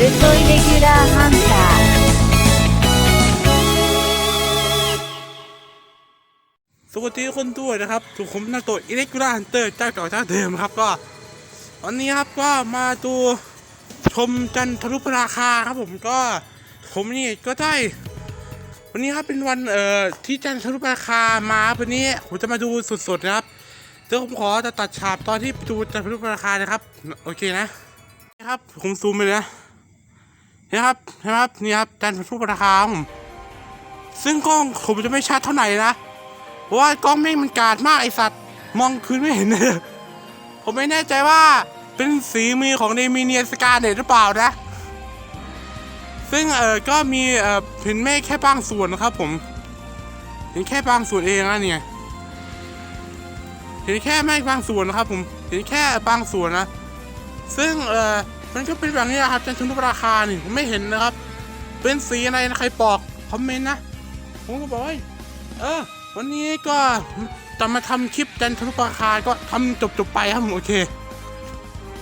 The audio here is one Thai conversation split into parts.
ルトイレギュラーハンター สวัสดีคนด้วยนะครับถูกผมนาโตอิเล็กตราฮันเตอร์เจ้าเก่าเจ้าเดิมครับก็ วันนี้ครับก็มาดูชมจันทรุปราคาครับผมก็ผมนี่ก็ได้ วันนี้ครับเป็นวันเอ่อที่จันทรุปราคามาครับวันนี้ผมจะมาดูสดๆนะครับเดี๋ยวผมขอจะตัดฉากตอนที่ดูจันทรุปราคานะครับโอเคนะนี่ครับผมซูมไปเลยนะ นี่ครับนไหมครับนี่ครับจันทรุปราคาครับผมซึ่งกล้องผมจะไม่ชัดเท่าไหร่นะเพราะว่ากล้องแม่งมันกาดมากไอสัตว์มองคืนไม่เห็นเลยผมไม่แน่ใจว่าเป็นสีมือของเดมิเนียสกาเนตหรือเปล่านะ ซึ่งเออก็มีเออเห็นแม่แค่บางส่วนนะครับผม เห็นแค่บางส่วนเองนะเนี่ยเห็นแค่ไม่บางส่วนนะครับผม เห็นแค่บางส่วนนะ ซึ่งเออ มันก็เป็นแบบนี้ครับจันทรุปราคานี่ผมไม่เห็นนะครับ เป็นสีอะไรนะใครบอกคอมเมนต์นะ ผมก็บอกว่าเออ วันนี้ก็จะมาทำคลิปจันทรุปราคาก็ทำจบๆไปครับผมโอเค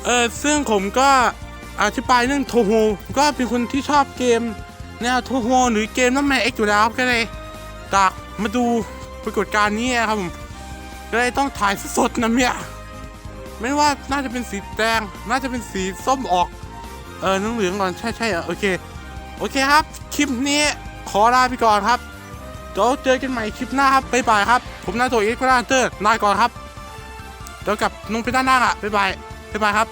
เออซึ่งผมก็อธิบายเรื่องโทโฮก็เป็นคนที่ชอบเกมแนวโทโฮหรือเกมน้ำแม่เอ็กอยู่แล้วก็เลยอยากมาดูปรากฏการณ์นี้ครับผมก็เลยต้องถ่ายสดๆนะเนี่ย ไม่ว่าน่าจะเป็นสีแดง น่าจะเป็นสีส้มออก เออน้ำเหลืองก่อน ใช่ใช่โอเค โอเคครับ คลิปนี้ขอลาไปก่อนครับเดี๋ยวเจอกันใหม่คลิปหน้าครับบ๊ายบายครับ ผมนาโตเอ็กซ์กราเตอร์ลาก่อนครับ เดี๋ยวกับลงไปด้านหน้าอะบ๊ายบายบ๊ายบายครับ